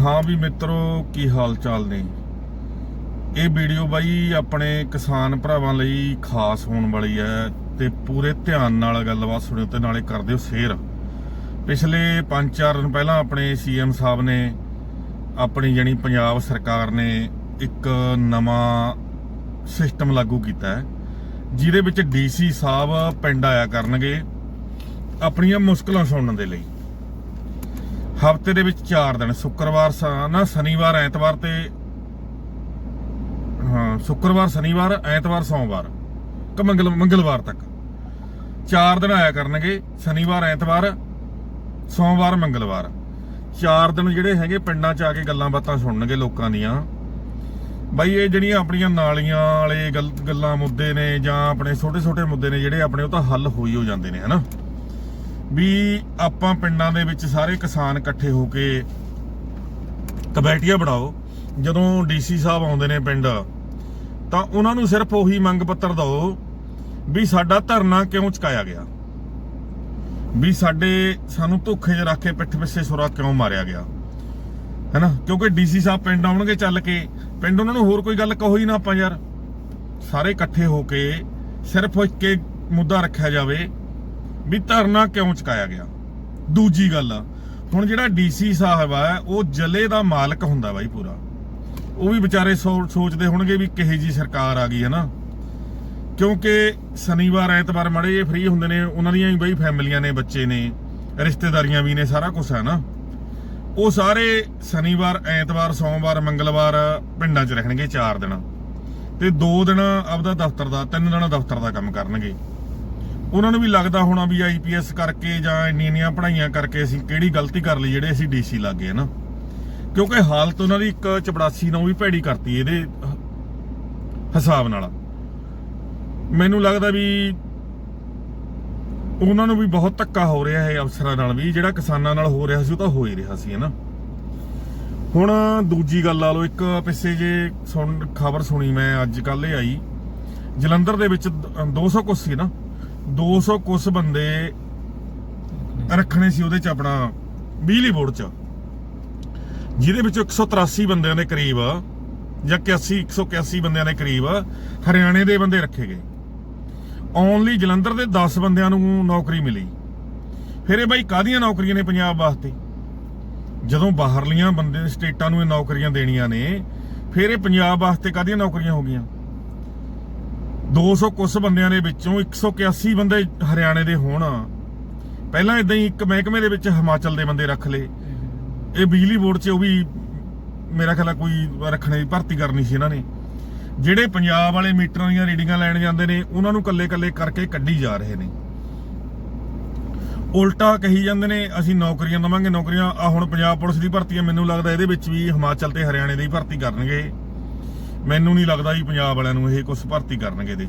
ਹਾਂ ਵੀ ਮਿੱਤਰੋ, ਕੀ ਹਾਲ ਚਾਲ ਨੇ? ਇਹ ਵੀਡੀਓ ਬਾਈ ਆਪਣੇ ਕਿਸਾਨ ਭਰਾਵਾਂ ਲਈ ਖਾਸ ਹੋਣ ਵਾਲੀ ਹੈ ਤੇ ਪੂਰੇ ਧਿਆਨ ਨਾਲ ਗੱਲਬਾਤ ਸੁਣਿਓ ਤੇ ਨਾਲੇ ਕਰ ਦਿਓ ਸ਼ੇਅਰ। ਪਿਛਲੇ 5-4 ਦਿਨ ਪਹਿਲਾਂ ਆਪਣੇ ਸੀਐਮ ਸਾਹਿਬ ਨੇ ਆਪਣੀ ਜਣੀ ਪੰਜਾਬ ਸਰਕਾਰ ਨੇ ਇੱਕ ਨਵਾਂ ਸਿਸਟਮ ਲਾਗੂ ਕੀਤਾ ਹੈ, ਜਿਹਦੇ ਵਿੱਚ ਡੀਸੀ ਸਾਹਿਬ ਪਿੰਡ ਆਇਆ ਕਰਨਗੇ ਆਪਣੀਆਂ ਮੁਸ਼ਕਲਾਂ ਸੁਣਨ ਦੇ ਲਈ। ਹਫ਼ਤੇ ਦੇ ਵਿੱਚ 4 ਦਿਨ, ਸ਼ੁੱਕਰਵਾਰ ਸ- ਨਾ ਸ਼ਨੀਵਾਰ, ਐਤਵਾਰ ਤੇ ਹਾਂ, ਸ਼ੁੱਕਰਵਾਰ, ਸ਼ਨੀਵਾਰ, ਐਤਵਾਰ, ਸੋਮਵਾਰ, ਕਿ ਮੰਗਲ, ਮੰਗਲਵਾਰ ਤੱਕ। 4 ਦਿਨ ਆਇਆ ਕਰਨਗੇ, ਸ਼ਨੀਵਾਰ, ਐਤਵਾਰ, ਸੋਮਵਾਰ, ਮੰਗਲਵਾਰ। 4 ਦਿਨ ਜਿਹੜੇ ਹੈਗੇ ਪਿੰਡਾਂ 'ਚ ਆ ਕੇ ਗੱਲਾਂ ਬਾਤਾਂ ਸੁਣਨਗੇ ਲੋਕਾਂ ਦੀਆਂ। ਬਾਈ ਇਹ ਜਿਹੜੀਆਂ ਆਪਣੀਆਂ ਨਾਲੀਆਂ ਵਾਲੇ ਗੱਲ- ਗੱਲਾਂ, ਮੁੱਦੇ ਨੇ ਜਾਂ ਆਪਣੇ ਛੋਟੇ ਛੋਟੇ ਮੁੱਦੇ ਨੇ ਜਿਹੜੇ ਆਪਣੇ, ਉਹ ਤਾਂ ਹੱਲ ਹੋਈ ਹੋ ਜਾਂਦੇ ਨੇ, ਹਨਾ? ਵੀ ਆਪਾਂ ਪਿੰਡਾਂ ਦੇ ਵਿੱਚ ਸਾਰੇ ਕਿਸਾਨ ਇਕੱਠੇ ਹੋ ਕੇ ਕਮੇਟੀਆਂ ਬਣਾਓ। ਜਦੋਂ ਡੀਸੀ ਸਾਹਿਬ ਆਉਂਦੇ ਨੇ ਪਿੰਡ, ਤਾਂ ਉਹਨਾਂ ਨੂੰ ਸਿਰਫ ਉਹੀ ਮੰਗ ਪੱਤਰ ਦਿਓ ਵੀ ਸਾਡਾ ਧਰਨਾ ਕਿਉਂ ਚੁਕਾਇਆ ਗਿਆ? ਵੀ ਸਾਡੇ, ਸਾਨੂੰ ਧੋਖੇ 'ਚ ਰੱਖ ਕੇ ਪਿੱਠ ਪਿੱਛੇ ਸੁਰਾ ਕਿਉਂ ਮਾਰਿਆ ਗਿਆ? ਹੈਨਾ? ਕਿਉਂਕਿ ਡੀਸੀ ਸਾਹਿਬ ਪਿੰਡ ਆਉਣਗੇ ਚੱਲ ਕੇ, ਪਿੰਡ ਉਹਨਾਂ ਨੂੰ ਹੋਰ ਕੋਈ ਗੱਲ ਕਹੋ ਹੀ ਨਾ ਆਪਾਂ ਯਾਰ। ਸਾਰੇ ਇਕੱਠੇ ਹੋ ਕੇ ਸਿਰਫ ਇੱਕ ਮੁੱਦਾ ਰੱਖਿਆ ਜਾਵੇ ਵੀ ਧਰਨਾ ਕਿਉਂ ਚੁਕਾਇਆ ਗਿਆ? ਦੂਜੀ ਗੱਲ ਆ ਹੁਣ ਜਿਹੜਾ ਡੀਸੀ ਸਾਹਿਬ ਆ, ਉਹ ਜਲੇ ਦਾ ਮਾਲਕ ਹੁੰਦਾ ਬਾਈ ਪੂਰਾ। ਉਹ ਵੀ ਵਿਚਾਰੇ ਸੋ- ਸੋਚਦੇ ਹੋਣਗੇ ਵੀ ਕਿਹੇ ਜੀ ਸਰਕਾਰ ਆ ਗਈ ਹੈ ਨਾ। ਕਿਉਂਕਿ ਸ਼ਨੀਵਾਰ, ਐਤਵਾਰ ਮੜੇ ਜੇ ਫ੍ਰੀ ਹੁੰਦੇ ਨੇ, ਉਹਨਾਂ ਦੀਆਂ ਵੀ ਬਈ ਫੈਮਲੀਆਂ ਨੇ, ਬੱਚੇ ਨੇ, ਰਿਸ਼ਤੇਦਾਰੀਆਂ ਵੀ ਨੇ, ਸਾਰਾ ਕੁਝ ਹੈ ਨਾ। ਉਹ ਸਾਰੇ ਸ਼ਨੀਵਾਰ, ਐਤਵਾਰ, ਸੋਮਵਾਰ, ਮੰਗਲਵਾਰ ਪਿੰਡਾਂ 'ਚ ਰਹਿਣਗੇ 4 ਦਿਨ। ਤੇ 2 ਦਿਨ ਆਪਦਾ ਦਫ਼ਤਰ ਦਾ 3 ਦਿਨ ਦਫ਼ਤਰ ਦਾ ਕੰਮ ਕਰਨਗੇ। ਉਹਨਾਂ ਨੂੰ ਵੀ ਲੱਗਦਾ ਹੋਣਾ ਵੀ ਆਈਪੀਐਸ ਕਰਕੇ ਜਾਂ ਇੰਨੀਆਂ ਇੰਨੀਆਂ ਪੜ੍ਹਾਈਆਂ ਕਰਕੇ ਅਸੀਂ ਕਿਹੜੀ ਗਲਤੀ ਕਰ ਲਈ, ਜਿਹੜੇ ਅਸੀਂ ਡੀਸੀ ਲੱਗੇ ਨਾ। ਕਿਉਂਕਿ ਹਾਲਤ ਉਹਨਾਂ ਦੀ ਇੱਕ ਚਪੜਾਸੀ ਨਾਲ ਵੀ ਭੈੜੀ ਕਰਤੀ ਇਹਦੇ ਹਿਸਾਬ ਨਾਲ। ਮੈਨੂੰ ਲੱਗਦਾ ਵੀ ਉਹਨਾਂ ਨੂੰ ਵੀ ਬਹੁਤ ਧੱਕਾ ਹੋ ਰਿਹਾ ਹੈ ਅਫਸਰਾਂ ਨਾਲ ਵੀ, ਜਿਹੜਾ ਕਿਸਾਨਾਂ ਨਾਲ ਹੋ ਰਿਹਾ ਸੀ ਉਹ ਤਾਂ ਹੋ ਹੀ ਰਿਹਾ ਸੀ, ਹਨਾ। ਹੁਣ ਦੂਜੀ ਗੱਲ ਲਾ ਲਓ, ਇੱਕ ਪਿੱਛੇ ਜੇ ਸੁਣ, ਖਬਰ ਸੁਣੀ ਮੈਂ, ਅੱਜ ਕੱਲ ਇਹ ਆਈ। ਜਲੰਧਰ ਦੇ ਵਿੱਚ 200 ਕੁਛ ਸੀ ਨਾ 200 ਕੁਛ ਬੰਦੇ ਰੱਖਣੇ ਸੀ ਉਹਦੇ ਚ ਆਪਣਾ ਬਿਜਲੀ ਬੋਰਡ ਚ। ਜਿਹਦੇ ਵਿੱਚੋਂ 183 ਬੰਦਿਆਂ ਦੇ ਕਰੀਬ ਜਾਂ 81 181 ਬੰਦਿਆਂ ਦੇ ਕਰੀਬ ਹਰਿਆਣੇ ਦੇ ਬੰਦੇ ਰੱਖੇ ਗਏ। ਓਨਲੀ ਜਲੰਧਰ ਦੇ 10 ਬੰਦਿਆਂ ਨੂੰ ਨੌਕਰੀ ਮਿਲੀ। ਫਿਰ ਇਹ ਬਾਈ ਕਾਹਦੀਆਂ ਨੌਕਰੀਆਂ ਨੇ ਪੰਜਾਬ ਵਾਸਤੇ? ਜਦੋਂ ਬਾਹਰਲੀਆਂ ਬੰਦੇ, ਸਟੇਟਾਂ ਨੂੰ ਇਹ ਨੌਕਰੀਆਂ ਦੇਣੀਆਂ ਨੇ, ਫਿਰ ਇਹ ਪੰਜਾਬ ਵਾਸਤੇ ਕਾਹਦੀਆਂ ਨੌਕਰੀਆਂ ਹੋ ਗਈਆਂ? 200 ਕੁਸ ਬੰਦਿਆਂ ਦੇ ਵਿੱਚੋਂ 181 ਬੰਦੇ ਹਰਿਆਣੇ ਦੇ ਹੋਣ। ਪਹਿਲਾਂ ਇਦਾਂ ਹੀ ਇੱਕ ਮਹਿਕਮੇ ਦੇ ਵਿੱਚ ਹਿਮਾਚਲ ਦੇ ਬੰਦੇ ਰੱਖ ਲਏ। ਇਹ ਬਿਜਲੀ ਬੋਰਡ 'ਚ ਉਹ ਵੀ ਮੇਰਾ ਖਿਆਲ ਆ ਕੋਈ ਰੱਖਣੇ ਦੀ ਭਰਤੀ ਕਰਨੀ ਸੀ ਇਹਨਾਂ ਨੇ। ਜਿਹੜੇ ਪੰਜਾਬ ਵਾਲੇ ਮੀਟਰਾਂ ਦੀਆਂ ਰੀਡਿੰਗਾਂ ਲੈਣ ਜਾਂਦੇ ਨੇ, ਉਹਨਾਂ ਨੂੰ ਕੱਲੇ-ਕੱਲੇ ਕਰਕੇ ਕੱਢੀ ਜਾ ਰਹੇ ਨੇ। ਉਲਟਾ ਕਹੀ ਜਾਂਦੇ ਨੇ, ਅਸੀਂ ਨੌਕਰੀਆਂ ਦਵਾਂਗੇ, ਨੌਕਰੀਆਂ ਆ ਹੁਣ ਪੰਜਾਬ ਪੁਲਿਸ ਦੀ ਭਰਤੀ ਹੈ ਮੈਨੂੰ ਲੱਗਦਾ ਇਹਦੇ ਵਿੱਚ ਵੀ ਹਿਮਾਚਲ ਤੇ ਹਰਿਆਣੇ ਦੀ ਭਰਤੀ ਕਰਨਗੇ। ਮੈਨੂੰ ਨਹੀਂ ਲੱਗਦਾ ਜੀ ਪੰਜਾਬ ਵਾਲਿਆਂ ਨੂੰ ਇਹ ਕੁਝ ਭਰਤੀ ਕਰਨਗੇ ਇਹਦੇ 'ਚ।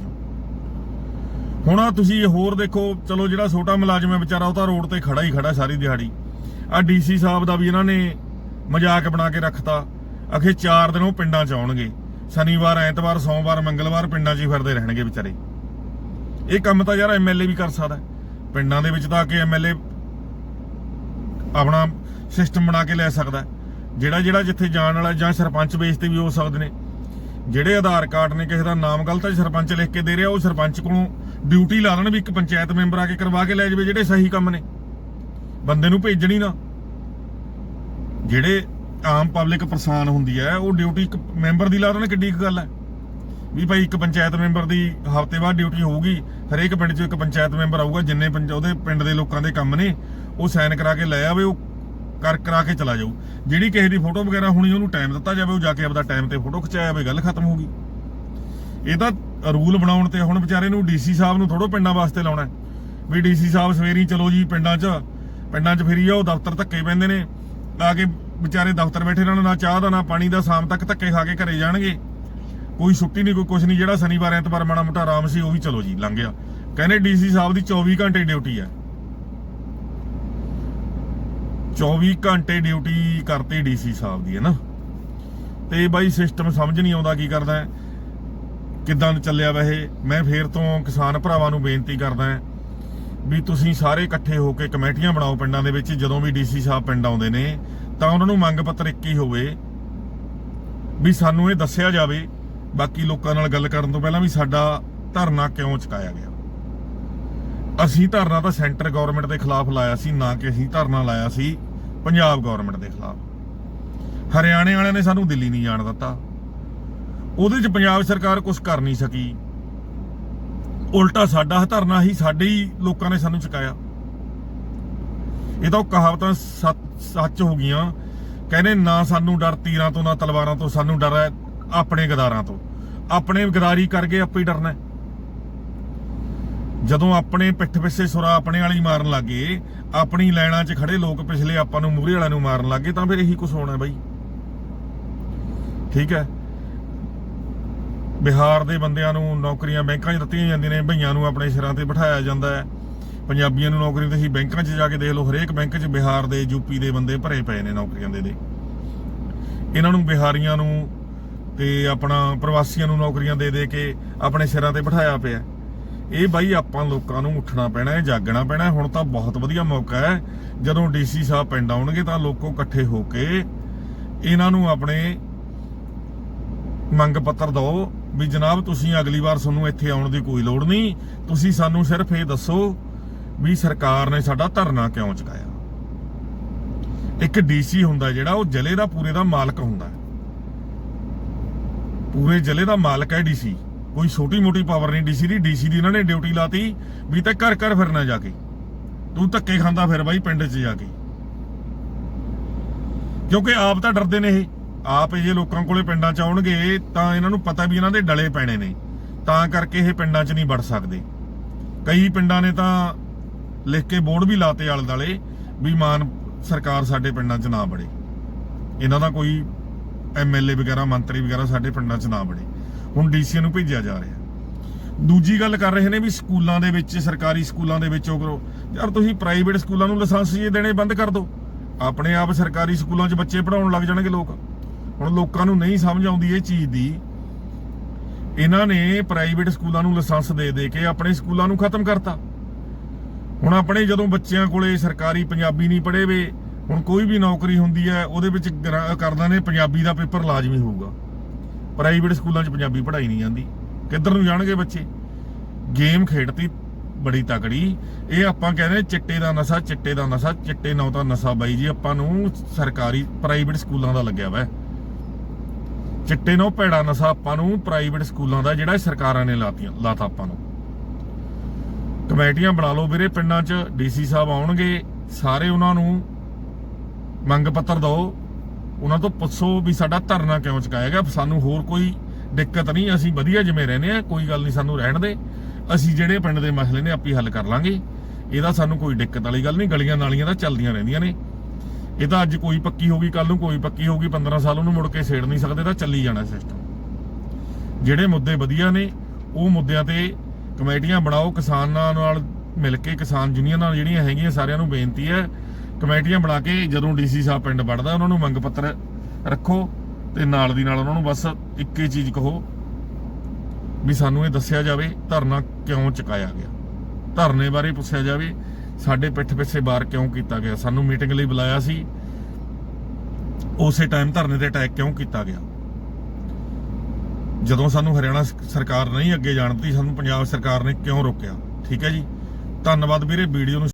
ਹੁਣ ਆ ਤੁਸੀਂ ਹੋਰ ਦੇਖੋ, ਚਲੋ ਜਿਹੜਾ ਛੋਟਾ ਮੁਲਾਜ਼ਮ ਹੈ ਵਿਚਾਰਾ, ਉਹ ਤਾਂ ਰੋਡ ਤੇ ਖੜਾ ਹੀ ਖੜਾ ਸਾਰੀ ਦਿਹਾੜੀ। ਆ ਡੀਸੀ ਸਾਹਿਬ ਦਾ ਵੀ ਇਹਨਾਂ ਨੇ ਮਜ਼ਾਕ ਬਣਾ ਕੇ ਰੱਖਤਾ। ਅਖੇ 4 ਦਿਨ ਉਹ ਪਿੰਡਾਂ 'ਚ ਆਉਣਗੇ। ਸ਼ਨੀਵਾਰ, ਐਤਵਾਰ, ਸੋਮਵਾਰ, ਮੰਗਲਵਾਰ ਪਿੰਡਾਂ 'ਚ ਹੀ ਫਿਰਦੇ ਰਹਿਣਗੇ ਵਿਚਾਰੇ। ਇਹ ਕੰਮ ਤਾਂ ਯਾਰ ਐਮਐਲਏ ਵੀ ਕਰ ਸਕਦਾ ਪਿੰਡਾਂ ਦੇ ਵਿੱਚ ਤਾਂ ਕਿ ਐਮਐਲਏ ਆਪਣਾ ਸਿਸਟਮ ਬਣਾ ਕੇ ਲੈ ਸਕਦਾ ਜਿਹੜਾ ਜਿਹੜਾ ਜਿੱਥੇ ਜਾਣ ਵਾਲਾ ਜਾਂ ਸਰਪੰਚ ਬੇਸ ਤੇ ਵੀ ਹੋ ਸਕਦੇ ਨੇ। ਜਿਹੜੇ ਆਧਾਰ ਕਾਰਡ ਨੇ ਕਿਸੇ ਦਾ ਨਾਮ ਗਲਤ ਸਰਪੰਚ ਲਿਖ ਕੇ ਦੇ ਰਿਹਾ, ਉਹ ਸਰਪੰਚ ਕੋਲੋਂ ਡਿਊਟੀ ਲਾ ਦੇਣ ਵੀ ਇੱਕ ਪੰਚਾਇਤ ਮੈਂਬਰ ਆ ਕੇ ਕਰਵਾ ਕੇ ਲੈ ਜਾਵੇ, ਜਿਹੜੇ ਸਹੀ ਕੰਮ ਨੇ। ਬੰਦੇ ਨੂੰ ਭੇਜਣੀ ਨਾ। ਜਿਹੜੇ ਆਮ ਪਬਲਿਕ ਪਰੇਸ਼ਾਨ ਹੁੰਦੀ ਹੈ ਉਹ ਡਿਊਟੀ ਇੱਕ ਮੈਂਬਰ ਦੀ ਲਾ ਦੇਣ, ਕਿੱਡੀ ਕੁ ਗੱਲ ਹੈ ਵੀ ਭਾਈ ਇੱਕ ਪੰਚਾਇਤ ਮੈਂਬਰ ਦੀ ਹਫ਼ਤੇ ਬਾਅਦ ਡਿਊਟੀ ਹੋਊਗੀ, ਹਰੇਕ ਪਿੰਡ 'ਚ ਇੱਕ ਪੰਚਾਇਤ ਮੈਂਬਰ ਆਊਗਾ, ਜਿੰਨੇ ਪੰਚ, ਉਹਦੇ ਪਿੰਡ ਦੇ ਲੋਕਾਂ ਦੇ ਕੰਮ ਨੇ, ਉਹ ਸਾਈਨ ਕਰਾ ਕੇ ਲੈ ਆਵੇ, ਉਹ ਕਰ ਕਰਾ ਕੇ ਚਲਾ ਜਾਊ। ਜਿਹੜੀ ਕਿਸੇ ਦੀ ਫੋਟੋ ਵਗੈਰਾ ਹੋਣੀ, ਉਹਨੂੰ ਟਾਈਮ ਦਿੱਤਾ ਜਾਵੇ, ਉਹ ਜਾ ਕੇ ਆਪਦਾ ਟਾਈਮ ਤੇ ਫੋਟੋ ਖਿਚਾਇਆ ਜਾਵੇ, ਗੱਲ ਖਤਮ ਹੋ ਗਈ। ਇਹ ਤਾਂ ਰੂਲ ਬਣਾਉਣ ਤੇ ਹੁਣ ਵਿਚਾਰੇ ਨੂੰ ਡੀਸੀ ਸਾਹਿਬ ਨੂੰ ਥੋੜੋ ਪਿੰਡਾਂ ਵਾਸਤੇ ਲਾਉਣਾ ਹੈ। ਵੀ ਡੀਸੀ ਸਾਹਿਬ ਸਵੇਰੀ ਚਲੋ ਜੀ ਪਿੰਡਾਂ 'ਚ ਪਿੰਡਾਂ 'ਚ ਫਿਰੀ ਜਾਓ ਦਫ਼ਤਰ ਧੱਕੇ ਪੈਂਦੇ ਨੇ। ਆ ਕੇ ਵਿਚਾਰੇ ਦਫ਼ਤਰ ਬੈਠੇ ਰਹਿਣ, ਨਾ ਚਾਹ ਦਾ, ਨਾ ਪਾਣੀ ਦਾ, ਸ਼ਾਮ ਤੱਕ ਧੱਕੇ ਖਾ ਕੇ ਘਰੇ ਜਾਣਗੇ। ਕੋਈ ਛੁੱਟੀ ਨਹੀਂ, ਕੋਈ ਕੁਝ ਨਹੀਂ, ਜਿਹੜਾ ਸ਼ਨੀਵਾਰ, ਐਤਵਾਰ ਮਾੜਾ ਮੋਟਾ ਆਰਾਮ ਸੀ, ਉਹ ਵੀ ਚਲੋ ਜੀ, ਲੰਘ ਗਿਆ। ਕਹਿੰਦੇ ਡੀਸੀ ਸਾਹਿਬ ਦੀ 24 ਘੰਟੇ ਡਿਊਟੀ ਹੈ। 24 ਘੰਟੇ ਡਿਊਟੀ ਕਰਤੀ ਡੀਸੀ ਸਾਹਿਬ ਦੀ, ਹੈ ਨਾ? ਤੇ ਬਾਈ ਸਿਸਟਮ ਸਮਝ ਨਹੀਂ ਆਉਂਦਾ ਕੀ ਕਰਦਾ ਹੈ, ਕਿੱਦਾਂ ਚੱਲਿਆ ਵੈਸੇ? ਮੈਂ ਫੇਰ ਤੋਂ ਕਿਸਾਨ ਭਰਾਵਾਂ ਨੂੰ ਬੇਨਤੀ ਕਰਦਾ ਹਾਂ ਵੀ ਤੁਸੀਂ ਸਾਰੇ ਇਕੱਠੇ ਹੋ ਕੇ ਕਮੇਟੀਆਂ ਬਣਾਓ ਪਿੰਡਾਂ ਦੇ ਵਿੱਚ, ਜਦੋਂ ਵੀ ਡੀਸੀ ਸਾਹਿਬ ਪਿੰਡ ਆਉਂਦੇ ਨੇ, ਤਾਂ ਉਹਨਾਂ ਨੂੰ ਮੰਗ ਪੱਤਰ ਇੱਕ ਹੀ ਹੋਵੇ ਵੀ ਸਾਨੂੰ ਇਹ ਦੱਸਿਆ ਜਾਵੇ, ਬਾਕੀ ਲੋਕਾਂ ਨਾਲ ਗੱਲ ਕਰਨ ਤੋਂ ਪਹਿਲਾਂ ਵੀ ਸਾਡਾ ਧਰਨਾ ਕਿਉਂ ਚੁਕਾਇਆ ਗਿਆ। ਅਸੀਂ ਧਰਨਾ ਤਾਂ ਸੈਂਟਰ ਗਵਰਨਮੈਂਟ ਦੇ ਖਿਲਾਫ ਲਾਇਆ ਸੀ, ਨਾ ਕਿ ਅਸੀਂ ਧਰਨਾ ਲਾਇਆ ਸੀ ਪੰਜਾਬ ਗਵਰਨਮੈਂਟ ਦੇ ਖਿਲਾਫ। ਹਰਿਆਣੇ ਵਾਲਿਆਂ ਨੇ ਸਾਨੂੰ ਦਿੱਲੀ ਨਹੀਂ ਜਾਣ ਦਿੱਤਾ। ਉਹਦੇ 'ਚ ਪੰਜਾਬ ਸਰਕਾਰ ਕੁਝ ਕਰ ਨਹੀਂ ਸਕੀ। ਉਲਟਾ ਸਾਡਾ ਧਰਨਾ ਹੀ ਸਾਡੇ ਹੀ ਲੋਕਾਂ ਨੇ ਸਾਨੂੰ ਚੁਕਾਇਆ। ਇਹ ਤਾਂ ਉਹ ਕਹਾਵਤਾਂ ਸੱਚ ਹੋ ਗਈਆਂ। ਕਹਿੰਦੇ ਨਾ ਸਾਨੂੰ ਡਰ ਤੀਰਾਂ ਤੋਂ, ਨਾ ਤਲਵਾਰਾਂ ਤੋਂ, ਸਾਨੂੰ ਡਰ ਹੈ ਆਪਣੇ ਗਦਾਰਾਂ ਤੋਂ। ਆਪਣੇ ਗਦਾਰੀ ਕਰਕੇ ਆਪੇ ਹੀ ਡਰਨਾ ਜਦੋਂ ਆਪਣੇ ਪਿੱਠ ਪਿੱਛੇ ਸੁਰਾ ਆਪਣੇ ਵਾਲੀ ਮਾਰਨ ਲੱਗੇ, ਆਪਣੀ ਲੈਣਾ 'ਚ ਖੜੇ ਲੋਕ ਪਿਛਲੇ ਆਪਾਂ ਨੂੰ ਮੂਹਰੇ ਵਾਲਿਆਂ ਨੂੰ ਮਾਰਨ ਲੱਗੇ, ਤਾਂ ਫਿਰ ਇਹੀ ਕੁਝ ਹੋਣਾ ਬਾਈ। ਠੀਕ ਹੈ? ਬਿਹਾਰ ਦੇ ਬੰਦਿਆਂ ਨੂੰ ਨੌਕਰੀਆਂ ਬੈਂਕਾਂ 'ਚ ਦਿੱਤੀਆਂ ਜਾਂਦੀਆਂ ਨੇ, ਭਈਆਂ ਨੂੰ ਆਪਣੇ ਸਿਰਾਂ ਤੇ ਬਿਠਾਇਆ ਜਾਂਦਾ ਹੈ। ਪੰਜਾਬੀਆਂ ਨੂੰ ਨੌਕਰੀ ਤੇ ਤੁਸੀਂ ਬੈਂਕਾਂ 'ਚ ਜਾ ਕੇ ਦੇਖ ਲਓ, ਹਰੇਕ ਬੈਂਕ 'ਚ ਬਿਹਾਰ ਦੇ ਯੂਪੀ ਦੇ ਬੰਦੇ ਭਰੇ ਪਏ ਨੇ ਨੌਕਰੀਆਂ ਦੇ ਦੇ। ਇਹਨਾਂ ਨੂੰ ਬਿਹਾਰੀਆਂ ਨੂੰ ਤੇ ਆਪਣਾ ਪ੍ਰਵਾਸੀਆਂ ਨੂੰ ਨੌਕਰੀਆਂ ਦੇ ਦੇ ਕੇ ਆਪਣੇ ਸਿਰਾਂ ਤੇ ਬਿਠਾਇਆ ਪਿਆ। ਇਹ ਬਾਈ ਆਪਾਂ ਲੋਕਾਂ ਨੂੰ ਉੱਠਣਾ ਪੈਣਾ ਹੈ, ਜਾਗਣਾ ਪੈਣਾ ਹੁਣ ਤਾਂ ਬਹੁਤ ਵਧੀਆ ਮੌਕਾ ਹੈ। ਜਦੋਂ ਡੀਸੀ ਸਾਹਿਬ ਪਿੰਡ ਆਉਣਗੇ ਤਾਂ ਲੋਕੋ ਇਕੱਠੇ ਹੋ ਕੇ ਇਹਨਾਂ ਨੂੰ ਆਪਣੇ ਮੰਗ ਪੱਤਰ ਦਿਓ ਵੀ ਜਨਾਬ ਤੁਸੀਂ ਅਗਲੀ ਵਾਰ ਤੁਹਾਨੂੰ ਇੱਥੇ ਆਉਣ ਦੀ ਕੋਈ ਲੋੜ ਨਹੀਂ। ਤੁਸੀਂ ਸਾਨੂੰ ਸਿਰਫ ਇਹ ਦੱਸੋ ਵੀ ਸਰਕਾਰ ਨੇ ਸਾਡਾ ਧਰਨਾ ਕਿਉਂ ਚੁਕਾਇਆ? ਇੱਕ ਡੀਸੀ ਹੁੰਦਾ ਜਿਹੜਾ ਉਹ ਜ਼ਿਲ੍ਹੇ ਦਾ ਪੂਰੇ ਦਾ ਮਾਲਕ ਹੁੰਦਾ ਪੂਰੇ ਜ਼ਿਲ੍ਹੇ ਦਾ ਮਾਲਕ ਹੈ ਡੀਸੀ। ਕੋਈ ਛੋਟੀ ਮੋਟੀ ਪਾਵਰ ਨਹੀਂ ਡੀਸੀ ਦੀ ਡੀਸੀ ਦੀ ਇਹਨਾਂ ਨੇ ਡਿਊਟੀ ਲਾਤੀ ਵੀ ਤੇ ਘਰ ਘਰ ਫਿਰਨਾ ਜਾ ਕੇ। ਤੂੰ ਧੱਕੇ ਖਾਂਦਾ ਫਿਰ ਬਾਈ ਪਿੰਡ 'ਚ ਜਾ ਕੇ। ਕਿਉਂਕਿ ਆਪ ਤਾਂ ਡਰਦੇ ਨੇ ਇਹ। ਆਪ ਇਹ ਲੋਕਾਂ ਕੋਲੇ ਪਿੰਡਾਂ 'ਚ ਆਉਣਗੇ, ਤਾਂ ਇਹਨਾਂ ਨੂੰ ਪਤਾ ਵੀ ਇਹਨਾਂ ਦੇ ਡਲੇ ਪੈਣੇ ਨੇ। ਤਾਂ ਕਰਕੇ ਇਹ ਪਿੰਡਾਂ 'ਚ ਨਹੀਂ ਵੜ ਸਕਦੇ। ਕਈ ਪਿੰਡਾਂ ਨੇ ਤਾਂ ਲਿਖ ਕੇ ਬੋਰਡ ਵੀ ਲਾਤੇ ਆਲੇ ਦਾਲੇ ਵੀ ਮਾਨ ਸਰਕਾਰ ਸਾਡੇ ਪਿੰਡਾਂ 'ਚ ਨਾ ਵੜੇ। ਇਹਨਾਂ ਦਾ ਕੋਈ ਐਮਐਲਏ ਵਗੈਰਾ, ਮੰਤਰੀ ਵਗੈਰਾ ਸਾਡੇ ਪਿੰਡਾਂ 'ਚ ਨਾ ਵੜੇ। ਹੁਣ ਡੀਸੀ ਨੂੰ ਭੇਜਿਆ ਜਾ ਰਿਹਾ। ਦੂਜੀ ਗੱਲ ਕਰ ਰਹੇ ਨੇ ਵੀ ਸਕੂਲਾਂ ਦੇ ਵਿੱਚ, ਸਰਕਾਰੀ ਸਕੂਲਾਂ ਦੇ ਵਿੱਚ ਉਹ ਕਰੋ। ਯਾਰ ਤੁਸੀਂ ਪ੍ਰਾਈਵੇਟ ਸਕੂਲਾਂ ਨੂੰ ਲਾਇਸੈਂਸ ਜੇ ਦੇਣੇ ਬੰਦ ਕਰ ਦਿਓ ਆਪਣੇ ਆਪ ਸਰਕਾਰੀ ਸਕੂਲਾਂ 'ਚ ਬੱਚੇ ਪੜਾਉਣ ਲੱਗ ਜਾਣਗੇ ਲੋਕ। ਹੁਣ ਲੋਕਾਂ ਨੂੰ ਨਹੀਂ ਸਮਝ ਆਉਂਦੀ ਇਹ ਚੀਜ਼ ਦੀ। ਇਹਨਾਂ ਨੇ ਪ੍ਰਾਈਵੇਟ ਸਕੂਲਾਂ ਨੂੰ ਲਾਇਸੈਂਸ ਦੇ ਦੇ ਕੇ ਆਪਣੇ ਸਕੂਲਾਂ ਨੂੰ ਖਤਮ ਕਰਤਾ। ਹੁਣ ਆਪਣੇ ਜਦੋਂ ਬੱਚਿਆਂ ਕੋਲੇ ਸਰਕਾਰੀ ਪੰਜਾਬੀ ਨਹੀਂ ਪੜ੍ਹੇ ਵੇ, ਹੁਣ ਕੋਈ ਵੀ ਨੌਕਰੀ ਹੁੰਦੀ ਹੈ, ਉਹਦੇ ਵਿੱਚ ਗਰਾ- ਕਰਦਾ ਨੇ ਪੰਜਾਬੀ ਦਾ ਪੇਪਰ ਲਾਜ਼ਮੀ ਹੋਊਗਾ। ਪ੍ਰਾਈਵੇਟ ਸਕੂਲਾਂ 'ਚ ਪੰਜਾਬੀ ਪੜ੍ਹਾਈ ਨਹੀਂ ਜਾਂਦੀ। ਕਿੱਧਰ ਨੂੰ ਜਾਣਗੇ ਬੱਚੇ? ਗੇਮ ਖੇਡਤੀ ਬੜੀ ਤਕੜੀ। ਇਹ ਆਪਾਂ ਕਹਿੰਦੇ ਚਿੱਟੇ ਦਾ ਨਸ਼ਾ, ਚਿੱਟੇ ਦਾ ਨਸ਼ਾ, ਚਿੱਟੇ ਨਾਲ ਤਾਂ ਨਸ਼ਾ ਬਾਈ ਜੀ, ਆਪਾਂ ਨੂੰ ਸਰਕਾਰੀ ਪ੍ਰਾਈਵੇਟ ਸਕੂਲਾਂ ਦਾ ਲੱਗਿਆ ਵਾ। ਚਿੱਟੇ ਨਾਲ ਭੈੜਾ ਨਸ਼ਾ ਆਪਾਂ ਨੂੰ ਪ੍ਰਾਈਵੇਟ ਸਕੂਲਾਂ ਦਾ ਜਿਹੜਾ ਸਰਕਾਰਾਂ ਨੇ ਲਾਤੀਆਂ ਲਾਤਾ ਆਪਾਂ ਨੂੰ। ਕਮੇਟੀਆਂ ਬਣਾ ਲਓ ਵੀਰੇ, ਪਿੰਡਾਂ 'ਚ ਡੀਸੀ ਸਾਹਿਬ ਆਉਣਗੇ, ਸਾਰੇ ਉਹਨਾਂ ਨੂੰ ਮੰਗ ਪੱਤਰ ਦਿਓ। ਉਹਨਾਂ ਤੋਂ ਪੁੱਛੋ ਵੀ ਸਾਡਾ ਧਰਨਾ ਕਿਉਂ ਚੁਕਾਇਆ ਗਿਆ? ਸਾਨੂੰ ਹੋਰ ਕੋਈ ਦਿੱਕਤ ਨਹੀਂ, ਅਸੀਂ ਵਧੀਆ ਜਿਵੇਂ ਰਹਿੰਦੇ ਆ ਕੋਈ ਗੱਲ ਨਹੀਂ, ਸਾਨੂੰ ਰਹਿਣ ਦੇ। ਅਸੀਂ ਜਿਹੜੇ ਪਿੰਡ ਦੇ ਮਸਲੇ ਨੇ, ਆਪੇ ਹੱਲ ਕਰ ਲਾਂਗੇ। ਇਹਦਾ ਸਾਨੂੰ ਕੋਈ ਦਿੱਕਤ ਵਾਲੀ ਗੱਲ ਨਹੀਂ, ਗਲੀਆਂ ਨਾਲੀਆਂ ਤਾਂ ਚੱਲਦੀਆਂ ਰਹਿੰਦੀਆਂ ਨੇ। ਇਹ ਤਾਂ ਅੱਜ ਕੋਈ ਪੱਕੀ ਹੋ ਗਈ ਕੱਲ ਨੂੰ ਕੋਈ ਪੱਕੀ ਹੋਊਗੀ 15 ਸਾਲ ਉਹਨੂੰ ਮੁੜ ਕੇ ਛੇੜ ਨਹੀਂ ਸਕਦੇ ਤਾਂ ਚੱਲੀ ਜਾਣਾ ਸਿਸਟਮ ਜਿਹੜੇ ਮੁੱਦੇ ਵਧੀਆ ਨੇ, ਉਹ ਮੁੱਦਿਆਂ ਤੇ ਕਮੇਟੀਆਂ ਬਣਾਓ, ਕਿਸਾਨਾਂ ਨਾਲ ਮਿਲ ਕੇ, ਕਿਸਾਨ ਯੂਨੀਅਨਾਂ ਜਿਹੜੀਆਂ ਹੈਗੀਆਂ, ਸਾਰਿਆਂ ਨੂੰ ਬੇਨਤੀ ਹੈ ਕਮੇਟੀਆਂ ਬਣਾ ਕੇ ਜਦੋਂ ਡੀਸੀ ਸਾਹਿਬ ਪਿੰਡ ਵੜਦਾ ਉਹਨਾਂ ਨੂੰ ਮੰਗ ਪੱਤਰ ਰੱਖੋ ਤੇ ਨਾਲ ਦੀ ਨਾਲ ਉਹਨਾਂ ਨੂੰ ਬਸ ਇੱਕੇ ਚੀਜ਼ ਕਹੋ ਵੀ ਸਾਨੂੰ ਇਹ ਦੱਸਿਆ ਜਾਵੇ, ਧਰਨਾ ਕਿਉਂ ਚੁਕਾਇਆ ਗਿਆ? ਧਰਨੇ ਬਾਰੇ ਪੁੱਛਿਆ ਜਾਵੇ, ਸਾਡੇ ਪਿੱਠ ਪਿੱਛੇ ਬਾਰ ਕਿਉਂ ਕੀਤਾ ਗਿਆ? ਸਾਨੂੰ ਮੀਟਿੰਗ ਲਈ ਬੁਲਾਇਆ ਸੀ, ਉਸੇ ਟਾਈਮ ਧਰਨੇ ਤੇ ਅਟੈਕ ਕਿਉਂ ਕੀਤਾ ਗਿਆ? ਜਦੋਂ ਸਾਨੂੰ ਹਰਿਆਣਾ ਸਰਕਾਰ ਨਹੀਂ ਅੱਗੇ ਜਾਣਦੀ ਸਾਨੂੰ ਪੰਜਾਬ ਸਰਕਾਰ ਨੇ ਕਿਉਂ ਰੋਕਿਆ? ਠੀਕ ਹੈ ਜੀ? ਧੰਨਵਾਦ ਵੀਰੇ, ਵੀਡੀਓ ਨੂੰ